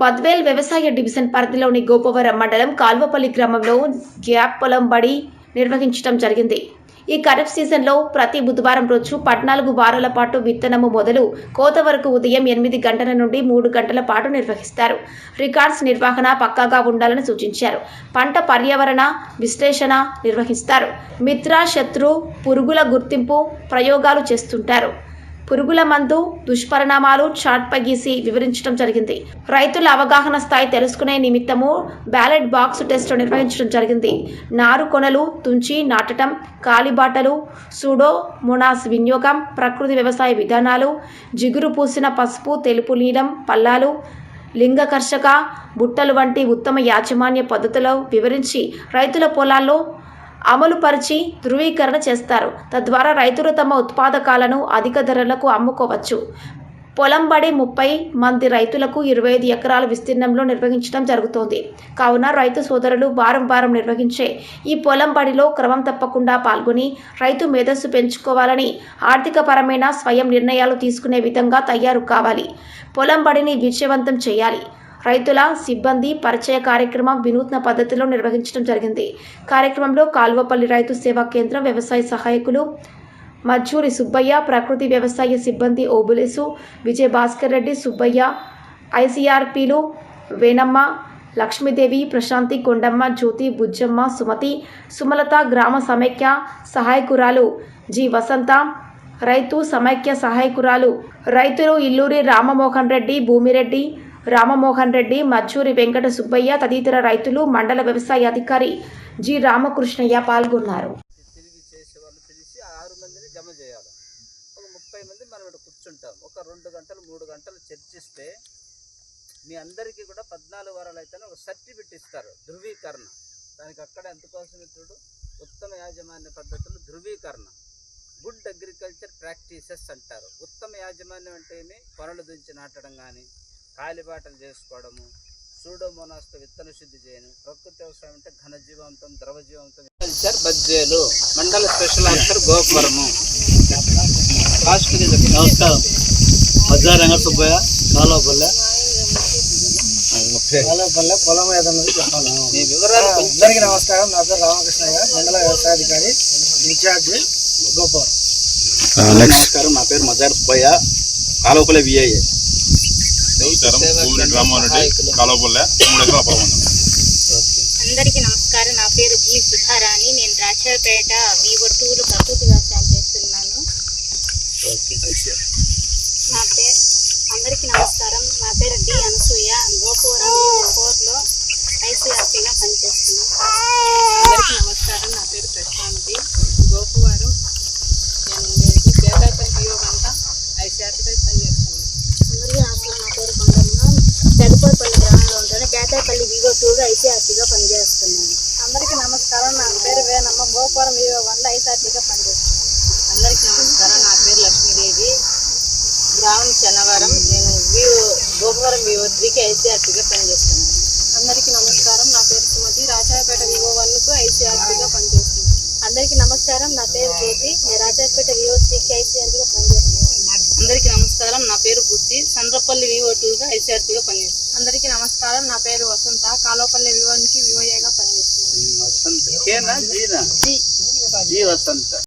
బద్వేల్ వ్యవసాయ డివిజన్ పరిధిలోని గోపవరం మండలం కాల్వపల్లి గ్రామంలో గ్యాప్ పొలం బడి నిర్వహించడం జరిగింది. ఈ ఖరీఫ్ సీజన్లో ప్రతి బుధవారం రోజు పద్నాలుగు వారాల పాటు విత్తనము మొదలు కోత వరకు ఉదయం ఎనిమిది గంటల నుండి మూడు గంటల పాటు నిర్వహిస్తారు. రికార్డ్స్ నిర్వహణ పక్కాగా ఉండాలని సూచించారు. పంట పర్యావరణ విశ్లేషణ నిర్వహిస్తారు. మిత్ర శత్రు పురుగుల గుర్తింపు ప్రయోగాలు చేస్తుంటారు. పురుగుల మందు దుష్పరిణామాలు చాట్ గీసి వివరించడం జరిగింది. రైతుల అవగాహన స్థాయి తెలుసుకునే నిమిత్తము బ్యాలెట్ బాక్స్ టెస్ట్ నిర్వహించడం జరిగింది. నారు కొనలు తుంచి నాటటం కాలిబాటలు సూడో మొనాస్ వినియోగం ప్రకృతి వ్యవసాయ విధానాలు జిగురు పూసిన పసుపు తెలుపు నీలం పల్లాలు లింగకర్షక బుట్టలు వంటి ఉత్తమ యాజమాన్య పద్ధతులు వివరించి రైతుల పొలాల్లో అమలుపరిచి ధృవీకరణ చేస్తారు. తద్వారా రైతులు తమ ఉత్పాదకాలను అధిక ధరలకు అమ్ముకోవచ్చు. పొలం బడి ముప్పై మంది రైతులకు ఇరవై ఐదు ఎకరాల విస్తీర్ణంలో నిర్వహించడం జరుగుతోంది. కావున రైతు సోదరులు వారం వారం నిర్వహించే ఈ పొలం బడిలో క్రమం తప్పకుండా పాల్గొని రైతు మేధస్సు పెంచుకోవాలని ఆర్థికపరమైన స్వయం నిర్ణయాలు తీసుకునే విధంగా తయారు కావాలి. పొలం బడిని విజయవంతం చేయాలి. రైతుల సిబ్బంది పరిచయ కార్యక్రమం వినూత్న పద్ధతిలో నిర్వహించడం జరిగింది. కార్యక్రమంలో కాల్వపల్లి రైతు సేవా కేంద్రం వ్యవసాయ సహాయకులు మజ్జూరి సుబ్బయ్య ప్రకృతి వ్యవసాయ సిబ్బంది ఓబులేసు విజయ్ భాస్కర్ రెడ్డి సుబ్బయ్య ఐసీఆర్పీలు వేణమ్మ లక్ష్మీదేవి ప్రశాంతి కొండమ్మ జ్యోతి బుజ్జమ్మ సుమతి సుమలత గ్రామ సమైక్య సహాయకురాలు జి. వసంత రైతు సమైక్య సహాయకురాలు రైతులు ఇల్లూరి రామమోహన్ రెడ్డి భూమిరెడ్డి రామమోహన్ రెడ్డి మర్చూరి వెంకట సుబ్బయ్య తదితర రైతులు మండల వ్యవసాయ అధికారి జి. రామకృష్ణయ్య పాల్గొన్నారు. తిరిగి చేసే వాళ్ళు ఆరు మందిని జమ చేయాలి. ఒక ముప్పై మంది మనం కూర్చుంటాం. ఒక రెండు గంటలు మూడు గంటలు చర్చిస్తే మీ అందరికీ కూడా పద్నాలుగు వారాలు అయితేనే ఒక సర్టిఫికెట్ ఇస్తారు. ధృవీకరణ. దానికి అక్కడ ఎందుకోసం చూడు? ఉత్తమ యాజమాన్య పద్ధతులు ధృవీకరణ. గుడ్ అగ్రికల్చర్ ప్రాక్టీసెస్ అంటారు. ఉత్తమ యాజమాన్యం అంటే ఏమి? పనులు దించి నాటడం కానీ కాలిబాటలు చేసుకోవడము సూడోమోనాస్తో విత్తన శుద్ధి చేయను. ప్రకృతి వ్యవసాయం అంటే ఘనజీవాంతం ద్రవజీవాంతం కల్చర్ బజ్జేలు మండల స్పెషల్ ఆఫీసర్ గోపురము నమస్కారం. మధ్య రంగ సుబ్బయ్య కాలువపల్లె కాలువపల్లె పొలం ఏదన్నది చెప్పాలి? మీ వివరాలు అందరికీ నమస్కారం. నా పేరు రామకృష్ణయ్య మండల వ్యవసాయాధికారి ఇన్ఛార్జ్ గోపవరం నమస్కారం. నా పేరు మజార్ సుబ్బయ్య కాలువపల్లి విఐఏ నమస్కారం పూవిరెడ్డి రామ్మోహన్ రెడ్డి కాలువపల్లె మూడు ఎకరాల పొలం ఉంది. అందరికీ నమస్కారం. నా పేరు జీ సుధారాణి. నేను రాచాపేట వివో టూలో ప్రకృతి వ్యవసాయం చేస్తున్నాను నా పేరు అందరికీ నమస్కారం నా పేరు డి అనసూయ గోపురం వివో ఫోర్లో ఐసీఆర్పీగా పనిచేస్తున్నాను అందరికీ నమస్కారం నా పేరు ప్రశాంతి గోపువారం నేను ఉండేది పేదాపల్లి బియో గంట ఐసీఆర్పీలో పనిచేస్తున్నాను అందరికీ నమస్కారం నా పేరు కొండమ్మ పెదపల్లి గ్రామంలో ఉంటాను బేతాపల్లి వివో టూగా ఐసీఆర్పీగా పనిచేస్తున్నాను అందరికీ నమస్కారం నా పేరు వేనమ్మ గోపురం వివో ఐసీఆర్పీగా పనిచేస్తున్నాను అందరికీ నమస్కారం. నా పేరు లక్ష్మీదేవి. గ్రామం చెన్నవరం నేను వివో గోపువరం వివో త్రీకి ఐసీఆర్పీగా పనిచేస్తున్నాను. అందరికీ నమస్కారం. నా పేరు సుమతి. రాజాపేట వివో వన్కు ఐసీఆర్పీగా పనిచేస్తున్నాను. అందరికీ నమస్కారం. నా పేరు జ్యోతి. నేను రాజాపేట వివో త్రీకి ఐసీఆర్పీగా పనిచేస్తున్నాను. అందరికీ నమస్కారం. నా పేరు బుద్ధి. సంద్రపల్లి వివో టూగా ఐసీఆర్పీగా పనిచేస్తున్నాను. అందరికీ నమస్కారం. నా పేరు వసంత. కాలోపల్లి వివోన్కి వివోఏగా పనిచేస్తున్నాను. వసంత కేనా జీనా జీ వసంత